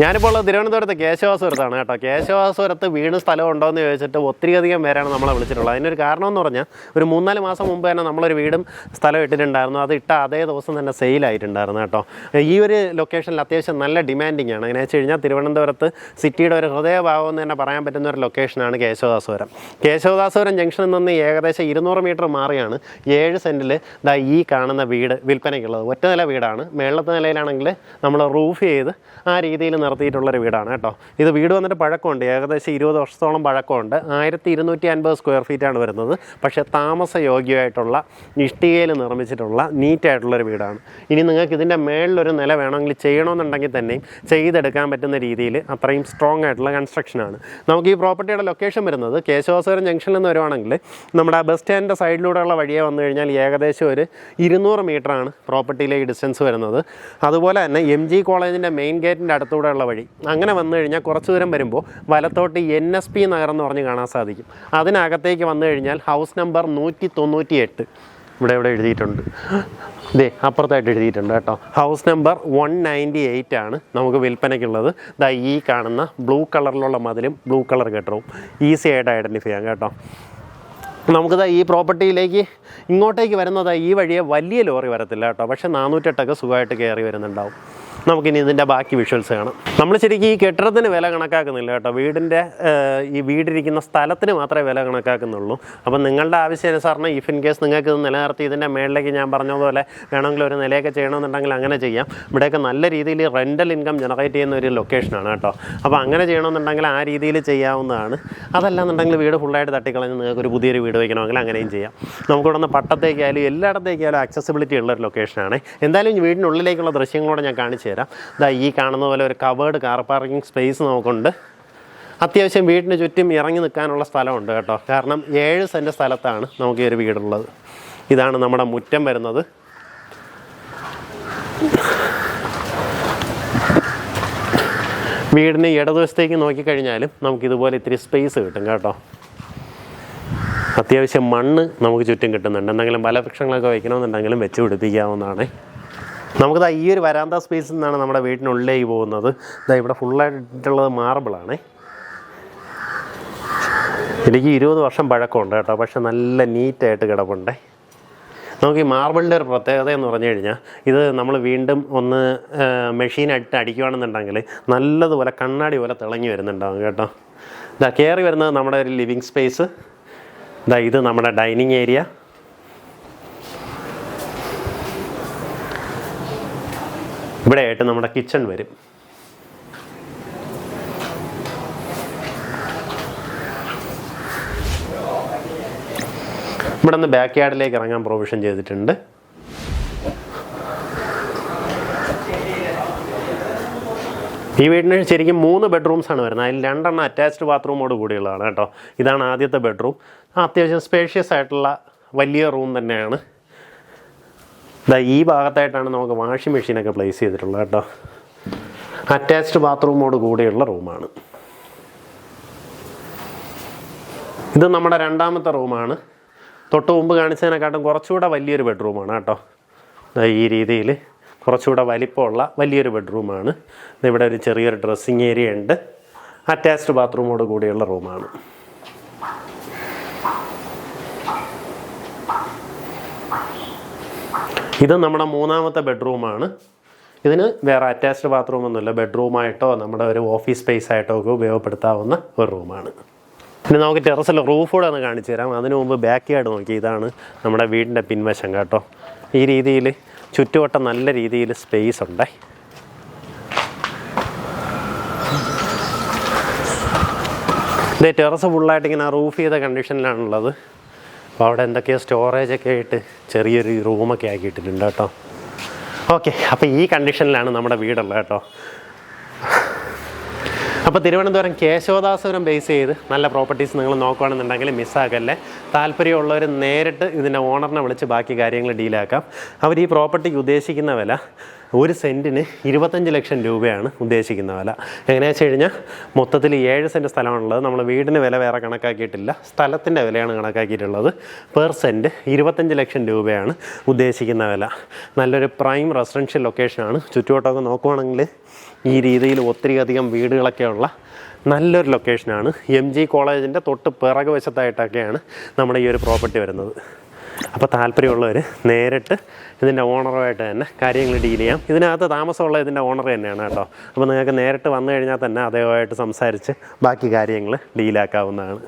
ഞാനിപ്പോൾ ഉള്ളത് തിരുവനന്തപുരത്ത് കേശവാസുരത്താണ് കേട്ടോ. കേശവാസുരത്ത് വീണ് സ്ഥലം ഉണ്ടോ എന്ന് ചോദിച്ചിട്ട് ഒത്തിരി അധികം പേരാണ് നമ്മളെ വിളിച്ചിട്ടുള്ളത്. അതിനൊരു കാരണം എന്ന് പറഞ്ഞാൽ ഒരു മൂന്നാൽ മാസം മുമ്പ് തന്നെ നമ്മളൊരു വീടും സ്ഥലം ഇട്ടിട്ടുണ്ടായിരുന്നു. അത് ഇട്ട അതേ ദിവസം തന്നെ സെയിലായിട്ടുണ്ടായിരുന്നു കേട്ടോ. ഈ ഒരു ലൊക്കേഷനിൽ അത്യാവശ്യം നല്ല ഡിമാൻഡിങ് ആണ്. എങ്ങനെ വെച്ച് കഴിഞ്ഞാൽ തിരുവനന്തപുരത്ത് സിറ്റിയുടെ ഒരു ഹൃദയഭാവം എന്ന് തന്നെ പറയാൻ പറ്റുന്ന ഒരു ലൊക്കേഷനാണ് കേശവദാസുരം കേശവദാസുരം ജംഗ്ഷനിൽ നിന്ന് ഏകദേശം ഇരുന്നൂറ് മീറ്റർ മാറിയാണ്. ഏഴ് സെന്റിൽ ദാ ഈ കാണുന്ന വീട് വിൽപ്പനയ്ക്കുള്ളത്. ഒറ്റ നില വീടാണ്. മേളത്തെ നിലയിലാണെങ്കിൽ നമ്മൾ റൂഫ് ചെയ്ത് ആ രീതിയിൽ നിർത്തിയിട്ടുള്ളൊരു വീടാണ് കേട്ടോ. ഇത് വീട് വന്നിട്ട് പഴക്കമുണ്ട്. ഏകദേശം ഇരുപത് വർഷത്തോളം പഴക്കമുണ്ട്. ആയിരത്തി ഇരുന്നൂറ്റി അൻപത് സ്ക്വയർ ഫീറ്റാണ് വരുന്നത്. പക്ഷേ താമസയോഗ്യമായിട്ടുള്ള ഇഷ്ടികയിൽ നിർമ്മിച്ചിട്ടുള്ള നീറ്റായിട്ടുള്ളൊരു വീടാണ്. ഇനി നിങ്ങൾക്ക് ഇതിന്റെ മേളിലൊരു നില വേണമെങ്കിൽ ചെയ്യണമെന്നുണ്ടെങ്കിൽ തന്നെയും ചെയ്തെടുക്കാൻ പറ്റുന്ന രീതിയിൽ അത്രയും സ്ട്രോങ് ആയിട്ടുള്ള കൺസ്ട്രക്ഷനാണ് നമുക്ക് ഈ പ്രോപ്പർട്ടിയുടെ ലൊക്കേഷൻ വരുന്നത് കേശവാസുരം ജംഗ്ഷനിൽ നിന്ന് വരുവാണെങ്കിൽ നമ്മുടെ ബസ് സ്റ്റാൻഡിന്റെ സൈഡിലൂടെയുള്ള വഴിയെ വന്നു കഴിഞ്ഞാൽ ഏകദേശം ഒരു ഇരുന്നൂറ് മീറ്ററാണ് പ്രോപ്പർട്ടിയിലേക്ക് ഡിസ്റ്റൻസ് വരുന്നത്. അതുപോലെ തന്നെ എം ജി കോളേജിന്റെ മെയിൻ ഗേറ്റിന്റെ അടുത്തൂടെയുള്ള വഴി. അങ്ങനെ വന്നു കഴിഞ്ഞാൽ കുറച്ച് ദൂരം വരുമ്പോൾ വലത്തോട്ട് എൻ എസ് പി നഗർ എന്ന് പറഞ്ഞ് കാണാൻ സാധിക്കും. അതിനകത്തേക്ക് വന്നു കഴിഞ്ഞാൽ ഹൗസ് നമ്പർ നൂറ്റി തൊണ്ണൂറ്റി എട്ട് ഇവിടെ ഇവിടെ എഴുതിയിട്ടുണ്ട്. ദേ അപ്പുറത്തായിട്ട് എഴുതിയിട്ടുണ്ട് കേട്ടോ. House number one ninety eight ആണ് നമുക്ക് വിൽപ്പനയ്ക്കുള്ളത്. ദാ ഈ കാണുന്ന ബ്ലൂ കളറിലുള്ള മതിലും ബ്ലൂ കളർ കെട്ടറും ഈസി ആയിട്ട് ഐഡന്റിഫൈ ചെയ്യാം കേട്ടോ. നമുക്കിത് ഈ പ്രോപ്പർട്ടിയിലേക്ക് ഇങ്ങോട്ടേക്ക് വരുന്നത് ഈ വഴിയെ വലിയ ലോറി വരത്തില്ല കേട്ടോ. പക്ഷേ നാനൂറ്റെട്ടൊക്കെ സുഖമായിട്ട് കയറി വരുന്നുണ്ടാവും. നമുക്കിനി ഇതിന്റെ ബാക്കി വിഷ്വൽസ് കാണാം. നമ്മൾ ശരിക്കും ഈ കെട്ടിടത്തിന് വില കണക്കാക്കുന്നില്ല കേട്ടോ. വീടിന്റെ ഈ വീടിരിക്കുന്ന സ്ഥലത്തിന് മാത്രമേ വില കണക്കാക്കുന്നുള്ളൂ. അപ്പം നിങ്ങളുടെ ആവശ്യാനുസരണം ഇഫ് ഇൻ കേസ് നിങ്ങൾക്ക് ഇത് നിലനിർത്തി ഇതിന്റെ മേളിലേക്ക് ഞാൻ പറഞ്ഞതുപോലെ വേണമെങ്കിൽ ഒരു നിലയൊക്കെ ചെയ്യണമെന്നുണ്ടെങ്കിൽ അങ്ങനെ ചെയ്യാം. ഇവിടെയൊക്കെ നല്ല രീതിയിൽ റെന്റൽ ഇൻകം ജനറേറ്റ് ചെയ്യുന്ന ഒരു ലൊക്കേഷനാണ് കേട്ടോ. അപ്പോൾ അങ്ങനെ ചെയ്യണമെന്നുണ്ടെങ്കിൽ ആ രീതിയിൽ ചെയ്യാവുന്നതാണ്. അതല്ലാന്നുണ്ടെങ്കിൽ വീട് ഫുള്ളായിട്ട് തട്ടിക്കളഞ്ഞ് നിങ്ങൾക്ക് ഒരു പുതിയൊരു വീട് വയ്ക്കണമെങ്കിൽ അങ്ങനെയും ചെയ്യാം. നമുക്കിവിടെ നിന്ന് പട്ടത്തേക്കായാലും എല്ലായിടത്തേക്കായാലും ആക്സസിബിലിറ്റി ഉള്ള ഒരു ലൊക്കേഷനാണ് എന്തായാലും വീടിനുള്ളിലേക്കുള്ള ദൃശ്യങ്ങളോടെ ഞാൻ കാണിച്ചു തരാം. ഇതാ ഈ കാണുന്ന പോലെ ഒരു കവേർഡ് കാർ പാർക്കിംഗ് സ്പേസ് നമുക്കുണ്ട്. അത്യാവശ്യം വീടിന് ചുറ്റും ഇറങ്ങി നിൽക്കാനുള്ള സ്ഥലമുണ്ട് കേട്ടോ. കാരണം ഏഴ് സെന്റ് സ്ഥലത്താണ് നമുക്ക് ഈ ഒരു വീടുള്ളത്. ഇതാണ് നമ്മുടെ മുറ്റം വരുന്നത്. വീടിന് ഇടതുവശത്തേക്ക് നോക്കിക്കഴിഞ്ഞാലും നമുക്ക് ഇതുപോലെ ഇത്തിരി സ്പേസ് കിട്ടും കേട്ടോ. അത്യാവശ്യം മണ്ണ് നമുക്ക് ചുറ്റും കിട്ടുന്നുണ്ട്. എന്തെങ്കിലും ഫലവൃക്ഷങ്ങളൊക്കെ വയ്ക്കണമെന്നുണ്ടെങ്കിലും വെച്ച് പിടിപ്പിക്കാവുന്നതാണ്. നമുക്കിതാ ഈ ഒരു വരാന്ത സ്പേസിൽ നിന്നാണ് നമ്മുടെ വീട്ടിനുള്ളിലേക്ക് പോകുന്നത്. ഇതാ ഇവിടെ ഫുള്ളായിട്ടുള്ളത് മാർബിളാണേ എനിക്ക് ഇരുപത് വർഷം പഴക്കമുണ്ട് കേട്ടോ. പക്ഷെ നല്ല നീറ്റായിട്ട് കിടപ്പുണ്ടേ. നമുക്ക് ഈ മാർബിളിന്റെ ഒരു പ്രത്യേകത എന്ന് പറഞ്ഞു കഴിഞ്ഞാൽ ഇത് നമ്മൾ വീണ്ടും ഒന്ന് മെഷീൻ ഇട്ട് അടിക്കുകയാണെന്നുണ്ടെങ്കിൽ നല്ലതുപോലെ കണ്ണാടി പോലെ തിളങ്ങി വരുന്നുണ്ടാവും കേട്ടോ. ഇതാ കയറി വരുന്നത് നമ്മുടെ ഒരു ലിവിങ് സ്പേസ് ഇതാ ഇത് നമ്മുടെ ഡൈനിങ് ഏരിയ ഇവിടെ ആയിട്ട് നമ്മുടെ കിച്ചൺ വരും. ഇവിടെ നിന്ന് ബാക്ക് യാർഡിലേക്ക് ഇറങ്ങാൻ പ്രൊവിഷൻ ചെയ്തിട്ടുണ്ട്. ഈ വീടിന് ശരിക്കും മൂന്ന് ബെഡ്റൂംസ് ആണ് വരുന്നത്. അതിൽ രണ്ടെണ്ണം അറ്റാച്ച്ഡ് ബാത്റൂമോട് കൂടിയുള്ളതാണ് കേട്ടോ. ഇതാണ് ആദ്യത്തെ ബെഡ്റൂം അത്യാവശ്യം സ്പേഷ്യസ് ആയിട്ടുള്ള വലിയ റൂം തന്നെയാണ്. ഇതാ ഈ ഭാഗത്തായിട്ടാണ് നമുക്ക് വാഷിംഗ് മെഷീനൊക്കെ പ്ലേസ് ചെയ്തിട്ടുള്ളത് കേട്ടോ. അറ്റാച്ച്ഡ് ബാത്റൂമോട് കൂടിയുള്ള റൂമാണ്. ഇത് നമ്മുടെ രണ്ടാമത്തെ റൂമാണ്. തൊട്ട് മുമ്പ് കാണിച്ചതിനെക്കാട്ടും കുറച്ചുകൂടെ വലിയൊരു ബെഡ്റൂമാണ് കേട്ടോ. ഈ രീതിയിൽ കുറച്ചുകൂടെ വലിപ്പമുള്ള വലിയൊരു ബെഡ്റൂമാണ്. ഇവിടെ ഒരു ചെറിയൊരു ഡ്രസ്സിങ് ഏരിയ ഉണ്ട്. അറ്റാച്ച്ഡ് ബാത്റൂമോട് കൂടിയുള്ള റൂമാണ്. ഇത് നമ്മുടെ മൂന്നാമത്തെ ബെഡ്റൂമാണ്. ഇതിന് വേറെ അറ്റാച്ച്ഡ് ബാത്റൂം ഒന്നുമില്ല. ബെഡ്റൂമായിട്ടോ നമ്മുടെ ഒരു ഓഫീസ് സ്പേസ് ആയിട്ടോ ഒക്കെ ഉപയോഗപ്പെടുത്താവുന്ന ഒരു റൂമാണ്. പിന്നെ നമുക്ക് ടെറസിൽ റൂഫ് കൂടെ ഒന്ന് കാണിച്ചു തരാം. അതിനു മുമ്പ് ബാക്ക് യാർഡ് നോക്കി. ഇതാണ് നമ്മുടെ വീടിന്റെ പിൻവശം കേട്ടോ. ഈ രീതിയിൽ ചുറ്റുവട്ടം നല്ല രീതിയിൽ സ്പേസ് ഉണ്ടേ. ഇത് ടെറസ് ഫുള്ളായിട്ട് ഇങ്ങനെ റൂഫ് ചെയ്ത കണ്ടീഷനിലാണുള്ളത് അപ്പോൾ അവിടെ എന്തൊക്കെയോ സ്റ്റോറേജ് ഒക്കെ ആയിട്ട് ചെറിയൊരു റൂമൊക്കെ ആക്കിയിട്ടിട്ടുണ്ട് കേട്ടോ. ഓക്കെ അപ്പോൾ ഈ കണ്ടീഷനിലാണ് നമ്മുടെ വീടുള്ളത് കേട്ടോ. അപ്പോൾ തിരുവനന്തപുരം കേശവദാസപുരം ബേസ് ചെയ്ത് നല്ല പ്രോപ്പർട്ടീസ് നിങ്ങൾ നോക്കുകയാണെന്നുണ്ടെങ്കിൽ മിസ്സാക്കല്ലേ താല്പര്യമുള്ളവർ നേരിട്ട് ഇതിന്റെ ഓണറിനെ വിളിച്ച് ബാക്കി കാര്യങ്ങൾ ഡീലാക്കാം അവർ ഈ പ്രോപ്പർട്ടിക്ക് ഉദ്ദേശിക്കുന്ന വില ഒരു സെന്റിന് ഇരുപത്തഞ്ച് ലക്ഷം രൂപയാണ് ഉദ്ദേശിക്കുന്ന വില. എങ്ങനെയാണെന്ന് വെച്ച് കഴിഞ്ഞാൽ മൊത്തത്തിൽ ഏഴ് സെന്റ് സ്ഥലമാണുള്ളത്. നമ്മൾ വീടിന് വില വേറെ കണക്കാക്കിയിട്ടില്ല. സ്ഥലത്തിന്റെ വിലയാണ് കണക്കാക്കിയിട്ടുള്ളത്. പെർ സെന്റ് ഇരുപത്തഞ്ച് ലക്ഷം രൂപയാണ് ഉദ്ദേശിക്കുന്ന വില. നല്ലൊരു പ്രൈം റെസിഡൻഷ്യൽ ലൊക്കേഷനാണ് ചുറ്റുവട്ടമൊക്കെ നോക്കുവാണെങ്കിൽ ഈ രീതിയിൽ ഒത്തിരി അധികം വീടുകളൊക്കെ ഉള്ള നല്ലൊരു ലൊക്കേഷനാണ് എം ജി കോളേജിന്റെ തൊട്ട് പിറകു വശത്തായിട്ടൊക്കെയാണ് നമ്മുടെ ഈ ഒരു പ്രോപ്പർട്ടി വരുന്നത്. അപ്പോൾ താല്പര്യമുള്ളവർ നേരിട്ട് ഇതിന്റെ ഓണറുമായിട്ട് തന്നെ കാര്യങ്ങൾ ഡീൽ ചെയ്യാം. ഇതിനകത്ത് താമസമുള്ള ഇതിന്റെ ഓണർ തന്നെയാണ് കേട്ടോ. അപ്പോൾ നിങ്ങൾക്ക് നേരിട്ട് വന്നു കഴിഞ്ഞാൽ തന്നെ അദ്ദേഹമായിട്ട് സംസാരിച്ച് ബാക്കി കാര്യങ്ങൾ ഡീലാക്കാവുന്നതാണ്